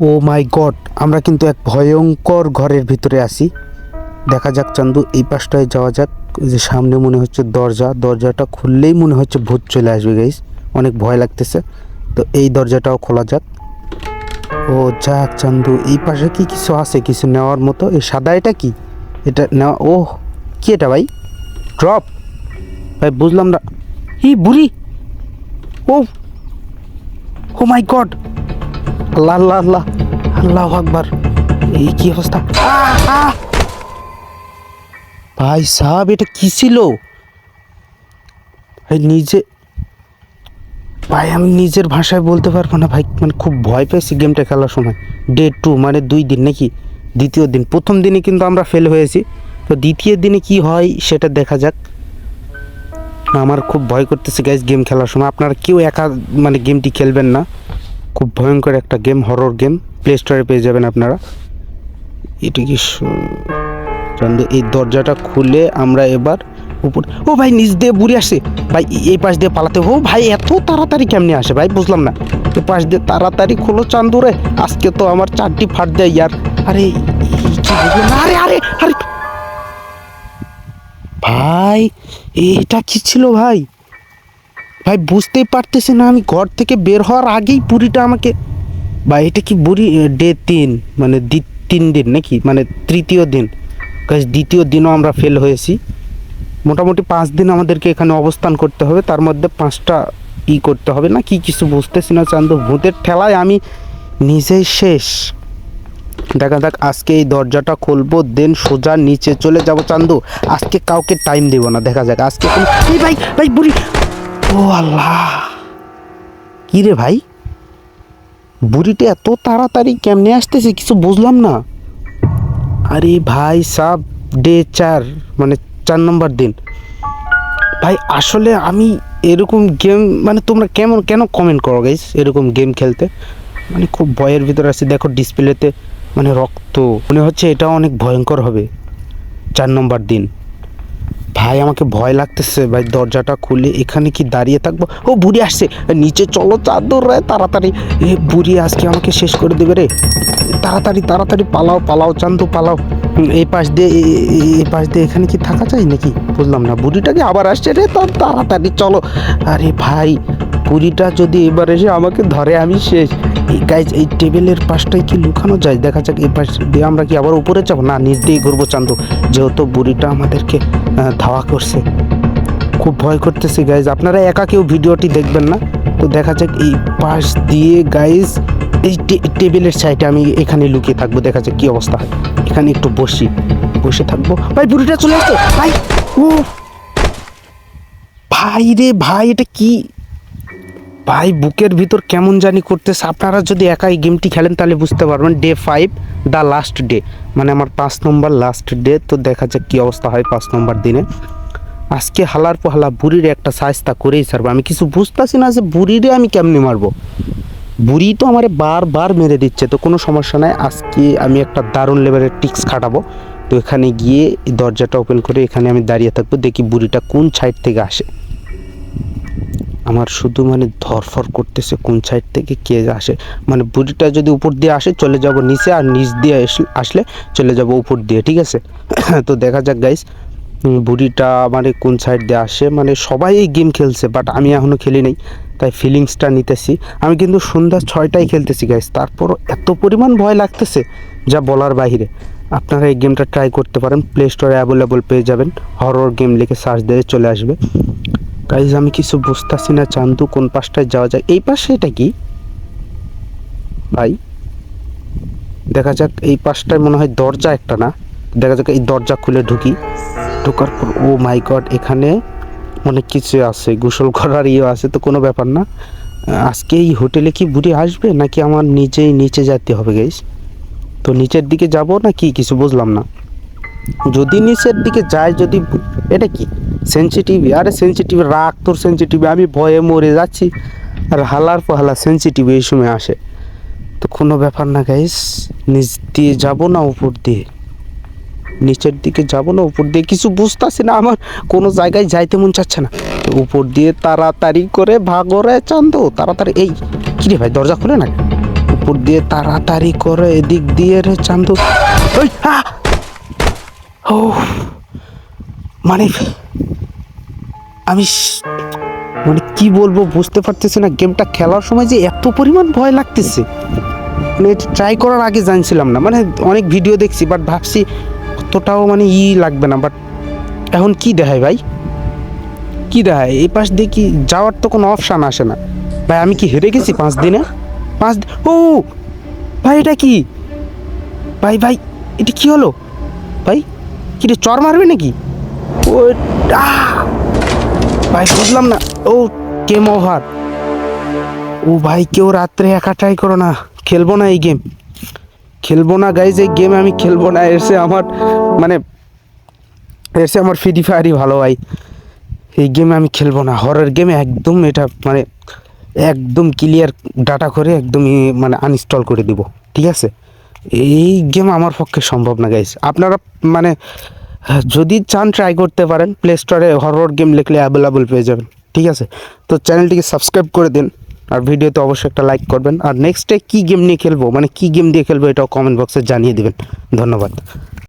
O my god, আমরা কিন্তু এক ভয়ঙ্কর ঘরের ভিতরে আছি। দেখা যাক চান্দু, এই পাশটায় যাওয়া যাক। যে সামনে মনে হচ্ছে দরজা, দরজাটা খুললেই মনে হচ্ছে ভূত চলে আসবে গাইস অনেক ভয় লাগতেছে। তো এই দরজাটাও খোলা যাক। ও যাক চান্দু, এই পাশে কি কিছু আছে, কিছু নেওয়ার মতো? এই সাদা এটা কি? এটা নেওয়া ও কি এটা ভাই? ড্রপ। ভাই, বুঝলাম না। ই বুড়ি! ও ও মাই গড! আল্লাহ আল্লাহ আল্লাহ। আল্লাহ আকবার। এই কি অবস্থা! ভাই সাহেব, এটা কি ছিল? ভাই, নিজে ভাই, আমি নিজের ভাষায় বলতে পারব না, ভাই। মানে খুব ভয় পেয়েছি গেমটা খেলার সময়। ডে টু মানে দুই দিন নাকি? দ্বিতীয় দিন। প্রথম দিনে কিন্তু আমরা ফেল হয়েছি। তো দ্বিতীয় দিনে কি হয়, সেটা দেখা যাক। আমার খুব ভয় করতেছে গ্যাস গেম খেলার সময়। আপনারা কেউ একা মানে গেমটি খেলবেন না। খুব ভয়ঙ্কর একটা গেম হরর গেম প্লে স্টোরে পেয়ে যাবেন আপনারা। এটা কি এই দরজাটা খুলে আমরা এবার উপর ও ভাই, নিচ দিয়ে বুড়ি আসে ভাই, এই পাশ দিয়ে পালাতে। ও ভাই, এত তাড়াতাড়ি কেমনে আসে? ভাই, বুঝলাম না। এই পাশ দিয়ে তাড়াতাড়ি খোলো চান্দুরে। আজকে তো আমার চারটি ফাট দেয় ইয়ার। আরে আরে আরে আরে। ভাই, এটা কি ছিল ভাই? ভাই, বুঝতেই পারতেছি না আমি ঘর থেকে বের হওয়ার আগেই বুড়িটা আমাকে বা এটা কি বুড়ি ডে তিন মানে তিন দিন নাকি? মানে তৃতীয় দিন। দ্বিতীয় দিনও আমরা ফেল হয়েছি। মোটামুটি পাঁচ দিন আমাদেরকে এখানে অবস্থান করতে হবে। তার মধ্যে পাঁচটা ই করতে হবে না? কি কিছু বুঝতেছি না, চান্দু। ভূতের ঠেলায় আমি নিজেই শেষ। দেখা যাক, আজকে এই দরজাটা খুলবো, দেন সোজা নিচে চলে যাব, চান্দু। আজকে কাউকে টাইম দেব না। দেখা যাক, আজকে ভাই ভাই, বুড়ি। ও আল্লাহ। কি ভাই? বুড়িটা এত তাড়াতাড়ি কেমনে আসতেছে কিছু বুঝলাম না। আরে ভাই, সাব ডে চার মানে চার নম্বর দিন। ভাই, আসলে আমি এরকম গেম মানে তোমরা কেমন, কেন কমেন্ট করো গাইস এরকম গেম খেলতে? মানে খুব ভয়ের ভিতরে আছে, দেখো ডিসপ্লেতে মানে রক্ত। মনে হচ্ছে এটা অনেক ভয়ঙ্কর হবে, চার নম্বর দিন। ভাই, আমাকে ভয় লাগতেছে। ভাই, দরজাটা খুলে এখানে কি দাঁড়িয়ে থাকব? ও, বুড়ি আসছে। নিচে চলো, চাদর রে, তাড়াতাড়ি। এ, বুড়ি, আজকে আমাকে শেষ করে দেবে রে। তাড়াতাড়ি তাড়াতাড়ি পালাও পালাও, চান্দু, পালাও। এই পাশ দিয়ে এই পাশ দিয়ে এখানে কি থাকা যায় নাকি? বুঝলাম না। বুড়িটাকে আবার আসছে রে তার তাড়াতাড়ি চলো। আরে ভাই, বুড়িটা যদি এবার এসে আমাকে ধরে, আমি শেষ। গাইজ এই টেবিলের পাশটায় কি লুকানো যায়? দেখা যাক, এই পাশ দিয়ে আমরা কি আবার উপরে যাব? না, নিচ দিয়ে ঘুরবো চান্দু। যেহেতু বুড়িটা আমাদেরকে ধাওয়া করছে। খুব ভয় করতেছে গাইজ আপনারা একা কেউ ভিডিওটি দেখবেন না। তো দেখা যাক, এই পাশ দিয়ে গাইজ এই টেবিলের সাইডে আমি এখানে লুকিয়ে থাকব। দেখা যাক কি অবস্থা হয়। এখানে একটু বসি। বসে থাকব। ভাই, বুড়িটা চলে আসছে! ভাই! ও! ভাই রে ভাই, এটা কি ভাই, বুকের ভিতর কেমন জানি করতেছে। আপনারা যদি একাই গেমটি খেলেন, তাহলে বুঝতে পারবেন day five the last day মানে আমার পাঁচ নম্বর লাস্ট ডে তো দেখা যাক কী অবস্থা হয় পাঁচ নম্বর দিনে। আজকে হালার পোহালা বুড়ির একটা সাজতা করেই ছাড়বো। আমি কিছু বুঝতেছি না যে বুড়িরে আমি কেমনি মারবো। বুড়ি তো আমারে বারবার মেরে দিচ্ছে, তো কোনো সমস্যা নাই। আজকে আমি একটা দারুণ লেভেলের টিক্স খাটাবো। তো এখানে গিয়ে দরজাটা ওপেন করে এখানে আমি দাঁড়িয়ে থাকব, দেখি বুড়িটা কোন সাইড থেকে আসে। আমার শুধু মানে ধরফর করতেছে কোন সাইড থেকে কে আসে। মানে বুড়িটা যদি উপর দিয়ে আসে, চলে যাব নিচে আর নিচ দিয়ে আসলে চলে যাব উপর দিয়ে, ঠিক আছে? তো দেখা যাক গাইস বুড়িটা মানে কোন সাইড দিয়ে আসে। মানে সবাই এই গেম খেলছে বাট আমি এখনও খেলি নাই, তাই ফিলিংসটা নিতেছি। আমি কিন্তু সন্ধ্যা ছয়টায় খেলতেছি গাইস তারপরও এত পরিমাণ ভয় লাগতেছে, যা বলার বাইরে আপনারা এই গেমটা ট্রাই করতে পারেন প্লে স্টোরে অ্যাভেলেবল পেয়ে যাবেন। হরর গেম লিখে সার্চ দিয়ে চলে আসবে। গাইজ আমি কিছু বুঝতেছি না, চান্দু, কোন পাশটায় যাওয়া যায়? এই পাশে এটা কি? ভাই, দেখা যাক, এই পাশটায় মনে হয় দরজা একটা না? দেখা যাক, এই দরজা খুলে ঢুকি। ঢোকার পর, ও মাই গড, এখানে অনেক কিছু আছে, গোসল করার ইয়ে আছে, তো কোনো ব্যাপার না। আজকে এই হোটেলে কি বুড়ি আসবে, নাকি আমার নিচেই নিচে যেতে হবে গাইজ তো নিচের দিকে যাব না কি কিছু বুঝলাম না? যদি নিচের দিকে যায় যদি, এটা কি? সেন্সিটিভ আরে সেন্সিটিভ রাগ, তোর সেন্সিটিভ আমি ভয়ে মরে যাচ্ছি। আর হালার পাহালা সেন্সিটিভ এই সময় আসে। তো কোনো ব্যাপার না গাইস নিচ দিয়ে যাব না উপর দিয়ে? নিচের দিকে যাব না উপর দিয়ে? কিছু বুঝতেছি না আমার, কোনো জায়গায় যাইতে মন চাচ্ছে না। তো উপর দিয়ে তাড়াতাড়ি করে ভাগরে চান্দো, তাড়াতাড়ি, এই কিরে ভাই, দরজা খুলে না উপর দিয়ে তাড়াতাড়ি করে এদিক দিয়ে রে চান্দু। ওই! ও মানে আমি মানে কি বলব বুঝতে পারতেছি না। গেমটা খেলার সময় যে এত পরিমাণ ভয় লাগতেছে। মানে ট্রাই করার আগে জানছিলাম না। মানে অনেক ভিডিও দেখছি বাট ভাবছি অতটাও মানে ই লাগবে না। বাট এখন কি দেখায় ভাই? কি দেখায়? এই পাশ দিয়ে কি যাওয়ার তো কোনো অপশান আসে না। ভাই, আমি কি হেরে গেছি পাঁচ দিনে? পাঁচ ও, ভাই, এটা কি? ভাই ভাই, এটা কি হলো? ভাই কি রে, চর মারবে নাকি? ও! ভাই, বুঝলাম না। ও গেম ওভার ও ভাই, কেউ রাত্রে একা ট্রাই করো না। খেলব না এই গেম খেলব না গাইজ এই গেম আমি খেলব না। এসে আমার মানে এসে আমার ফ্রি ফায়ারই ভালো ভাই। এই গেমে আমি খেলব না। হরের গেমে একদম এটা মানে একদম ক্লিয়ার ডাটা করে একদম মানে আনইনস্টল করে দিব। ঠিক আছে? এই গেম আমার পক্ষে সম্ভব না গাইস আপনারা মানে যদি চান ট্রাই করতে পারেন প্লে স্টোরে হরর গেম লিখলে অ্যাভেলেবল পেয়ে যাবেন, ঠিক আছে? তো চ্যানেলটিকে সাবস্ক্রাইব করে দিন, আর ভিডিওতে অবশ্যই একটা লাইক করবেন। আর নেক্সট ডে কী গেম নিয়ে খেলব মানে কী গেম দিয়ে খেলব, এটাও কমেন্ট বক্সে জানিয়ে দেবেন। ধন্যবাদ।